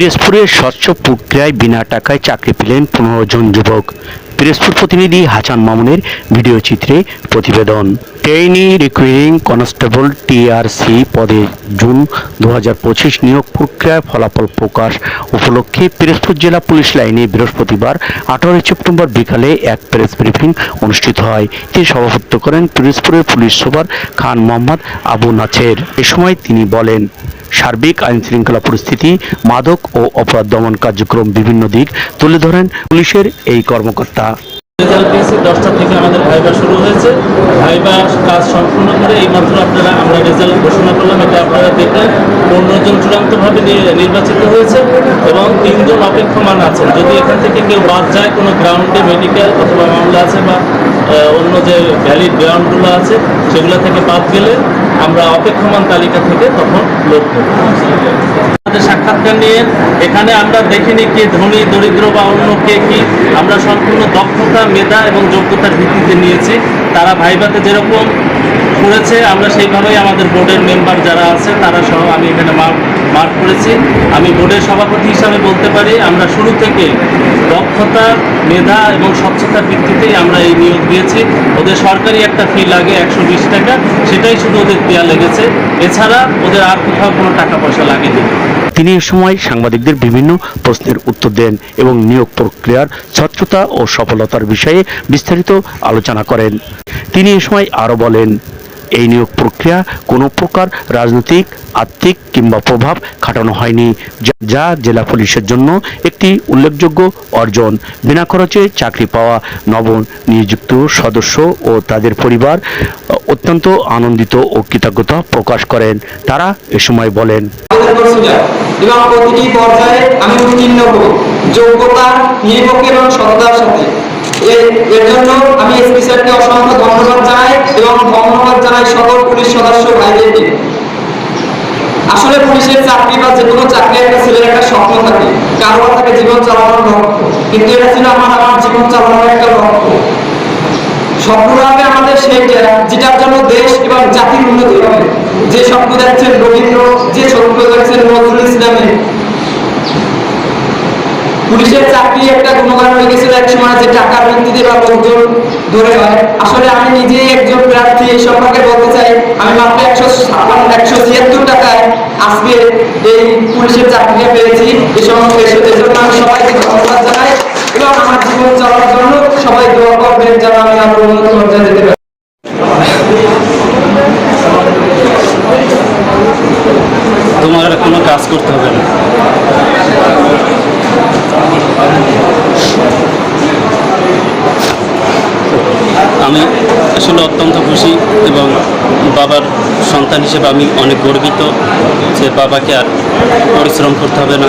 পিরোজপুরের স্বচ্ছ প্রক্রিয়ায় বিনা টাকায় চাকরি পেলেন পনেরো জন যুবক। পিরোজপুর প্রতিনিধি হাসান মামুনের ভিডিও চিত্রে প্রতিবেদন। ট্রেইনি রিকুয়ারিং কনস্টেবল টিআরসি পদে জুন দু পঁচিশ নিয়োগ প্রক্রিয়ার ফলাফল প্রকাশ উপলক্ষে পিরোজপুর জেলা পুলিশ লাইনে বৃহস্পতিবার আঠারোই সেপ্টেম্বর বিকালে এক প্রেস ব্রিফিং অনুষ্ঠিত হয়। তিনি সভাপতিত্ব করেন পিরোজপুরের পুলিশ সুপার খান মোহাম্মদ আবু নাছের। এ সময় তিনি বলেন সার্বিক আইন শৃঙ্খলা পরিস্থিতি, মাদক ও অপরাধ দমন কার্যক্রম বিভিন্ন দিক তুলে ধরেন পুলিশের এই কর্মকর্তা। রেজাল্ট পেয়েছি দশটা থেকে আমাদের ভাইবা শুরু হয়েছে। ভাইবা কাজ সম্পূর্ণ করে এইমাত্র আপনারা আমরা রেজাল্ট ঘোষণা করলাম, এটা আপনারা দেখলেন পনেরো চূড়ান্তভাবে নির্বাচিত হয়েছে এবং তিনজন অপেক্ষমান আছেন। যদি এখান থেকে কেউ বাদ যায়, কোনো গ্রাউন্ডে মেডিকেল অথবা মামলা আছে বা অন্য যে ভ্যালিড গ্রাউন্ডগুলো আছে, সেগুলো থেকে বাদ গেলে আমরা অপেক্ষমান তালিকা থেকে তখন লোক আমাদের সাক্ষাৎকার নিয়ে এখানে আমরা দেখিনি কে ধনী, দরিদ্র বা অন্য কে কি। আমরা সম্পূর্ণ দক্ষতা, মেধা এবং যোগ্যতার ভিত্তিতে নিয়েছি। তারা ভাইবাতে যেরকম করেছে, আমরা সেইভাবেই আমাদের বোর্ডের মেম্বার যারা আছে, তারা সহ আমি এখানে মার্ক করেছি। আমি বোর্ডের সভাপতি হিসাবে বলতে পারি, আমরা শুরু থেকে দক্ষতা, মেধা এবং স্বচ্ছতার ভিত্তিতেই আমরা এই নিয়োগ দিয়েছি। ওদের সরকারি একটা ফি লাগে একশো বিশ টাকা, সেটাই শুধু ওদের দেওয়া লেগেছে। এছাড়া ওদের আর কোথাও কোনো টাকা পয়সা লাগেনি। তিনি এ সময় সাংবাদিকদের বিভিন্ন প্রশ্নের উত্তর দেন এবং নিয়োগ প্রক্রিয়ার স্বচ্ছতা ও সফলতার বিষয়ে বিস্তারিত আলোচনা করেন। তিনি এ সময় আরও বলেন এই নিয়োগ প্রক্রিয়া কোনো প্রকার রাজনৈতিক, আর্থিক কিংবা প্রভাব খাটানো হয়নি, যা- জেলা পুলিশের জন্য একটি উল্লেখযোগ্য অর্জন। বিনা খরচে চাকরি পাওয়া নব নিযুক্ত সদস্য ও তাদের পরিবার অত্যন্ত আনন্দিত ও কৃতজ্ঞতা প্রকাশ করেন। তারা এ সময় বলেন এবং প্রতিটি পর্যায়ে আমি উত্তীর্ণ হব। যোগ্যতা নির্ভর এবং সততার সাথে। এর জন্য আমি এসপি স্যারকে অসংখ্য ধন্যবাদ জানাই এবং ধন্যবাদ জানাই সকল পুলিশ আসলে পুলিশের চাকরি বা যে কোনো চাকরি একটা ছেলের একটা স্বপ্ন থাকে কারও থাকে জীবন চালানোর লক্ষ্য। কিন্তু এটা ছিল আমার আমার জীবন চালানোর একটা লক্ষ্য। স্বপ্ন হবে আমাদের সেইটা যেটার জন্য দেশ এবং জাতির উন্নতি হবে। যে স্বপ্ন দেখছেন রবীন্দ্র, যে স্বপ্ন দেখছেন নজরুল ইসলামের পুলিশের চাকরি একটা গুণগান হয়ে গেছিল, এক সময় যে টাকার ভিত্তিতে বা লোকজন ধরে হয়। আসলে আমি নিজেই একজন প্রার্থী, এই সম্পর্কে বলতে চাই, আমি মাত্র একশো একশো ছিয়াত্তর টাকায় আজকে এই পুলিশের চাকরিটা পেয়েছি। এই সমস্ত জন্য আমি সবাইকে ধন্যবাদ জানাই এবং আমার জীবন চলার জন্য সবাই দোয়া করবেন যেন আমি আরও উন্নত পর্যায়ে যেতে পারি। তোমার কোনো কাজ করতে হবে না। আমি আসলে অত্যন্ত খুশি এবং বাবার সন্তান হিসেবে আমি অনেক গর্বিত যে বাবাকে আর পরিশ্রম করতে হবে না।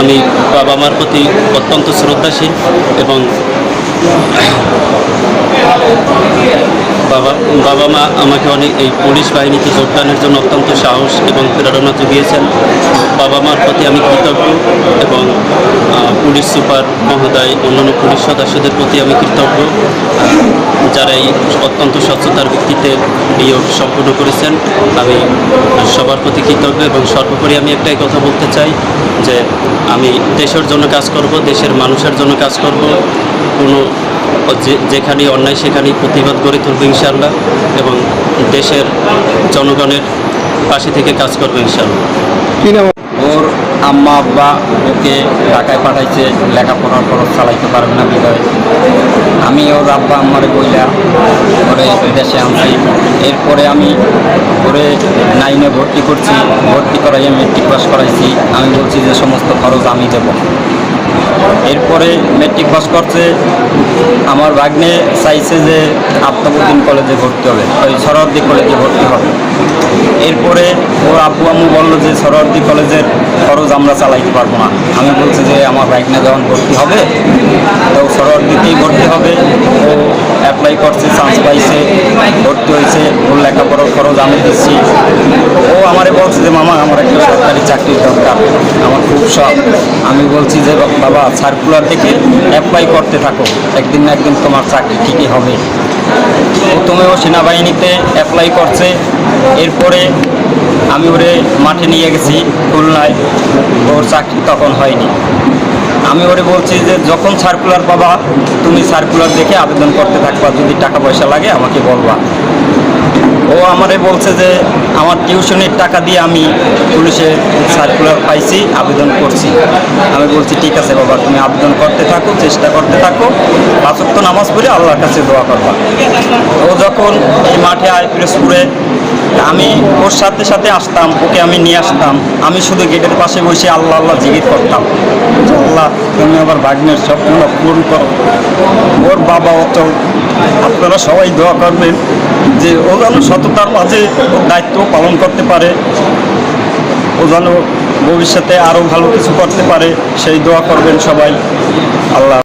আমি বাবা মার প্রতি অত্যন্ত শ্রদ্ধাশীল এবং বাবা বাবা মা আমাকে অনেক এই পুলিশ বাহিনীতে যোগদানের জন্য অত্যন্ত সাহস এবং প্রেরণা জুগিয়েছেন বাবা মার প্রতি আমি কৃতজ্ঞ এবং পুলিশ সুপার মহোদয়, অন্যান্য পুলিশ সদস্যদের প্রতি আমি কৃতজ্ঞ, যারা এই অত্যন্ত স্বচ্ছতার ভিত্তিতে নিয়োগ সম্পূর্ণ করেছেন। আমি সবার প্রতি কৃতজ্ঞ এবং সর্বোপরি আমি একটাই কথা বলতে চাই যে, আমি দেশের জন্য কাজ করব, দেশের মানুষের জন্য কাজ করব। কোনো যেখানে অন্যায় সেখানেই প্রতিবাদ গড়ে তুলবে ইনশাল্লাহ এবং দেশের জনগণের পাশে থেকে কাজ করবে ইনশাল্লাহ ওর আম্মা আব্বা ওকে ঢাকায় পাঠাইছে লেখাপড়ার খরচ চালাইতে পারবে না বিদায়। আমি ওর আব্বা আম্মারে বইলা ওরে দেশে আনছি। এরপরে আমি ওরে নাইনে ভর্তি করছি, ভর্তি করাইয়ে মেট্রিক পাস করাইছি। আমি বলছি যে সমস্ত খরচ আমি দেব। এরপরে মেট্রিক পাস করছে, আমার ভাগ্নে চাইছে যে আফতাবুদ্দিন কলেজে ভর্তি হবে ওই সরহদ্দি কলেজে ভর্তি হবে। এরপরে ওর আব্বু আম্মু বলল যে সরহদ্দি কলেজের খরচ আমরা চালাইতে পারব না। আমি বলছি যে আমার ভাগ্নে যখন ভর্তি হবে, তো সরহদ্দিতেই ভর্তি হবে। ও অ্যাপ্লাই করছে চান্স পাইছে। ভর্তি হয়েছে ওর লেখাপড়ার খরচ আমি দিচ্ছি। ও আমারে বলছে যে, মামা, আমার একটা সরকারি চাকরির দরকার। আমার খুব শখ। আমি বলছি যে, বাবা সার্কুলার থেকে অ্যাপ্লাই করতে থাকো। একদিন না একদিন তোমার চাকরি ঠিকই হবে। প্রথমে ও সেনাবাহিনীতে অ্যাপ্লাই করছে। এরপরে আমি ওরে মাঠে নিয়ে গেছি খুলনায়। ওর চাকরি তখন হয়নি। আমি ওরে বলছি যে যখন সার্কুলার পাবা, তুমি সার্কুলার দেখে আবেদন করতে থাকবা। যদি টাকা পয়সা লাগে, আমাকে বলবা। ও আমারে বলছে যে, আমার টিউশনের টাকা দিয়ে আমি পুলিশের সার্কুলার পাইছি, আবেদন করছি। আমি বলছি, ঠিক আছে বাবা, তুমি আবেদন করতে থাকো, চেষ্টা করতে থাকো। পাঁচক্ত নামাজ পড়ে আল্লাহর কাছে দোয়া করবা। ও যখন এই মাঠে আয় পিরোজপুরে আমি ওর সাথে সাথে আসতাম, ওকে আমি নিয়ে আসতাম। আমি শুধু গেটের পাশে বসে আল্লাহ আল্লাহ জিজ্ঞেস করতাম। আল্লাহ, তুমি আবার ভাগ্নের স্বপ্নটা পূরণ করো। ওর বাবা অচল আপনারা সবাই দোয়া করবেন যে ও যেন সততার মাঝে দায়িত্ব পালন করতে পারে। ও যেন ভবিষ্যতে আরও ভালো কিছু করতে পারে, সেই দোয়া করবেন সবাই। আল্লাহ।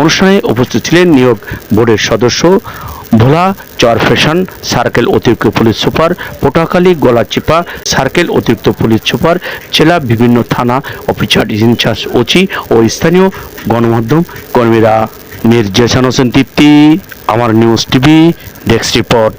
অনুষ্ঠানে উপস্থিত ছিলেন নিয়োগ বোর্ডের সদস্য ভোলা চর ফ্যাশন, সার্কেল অতিরিক্ত police super Patuakhali Galachipa circle অতিরিক্ত পুলিশ সুপার, জেলা বিভিন্ন থানা, অফিসার, ইনচার্জ, ওচি ও স্থানীয় গণমাধ্যম কর্মীরা। মির্জা হোসেন, তৃপ্তি, আমার নিউজ টিভি, ডেস্ক রিপোর্ট।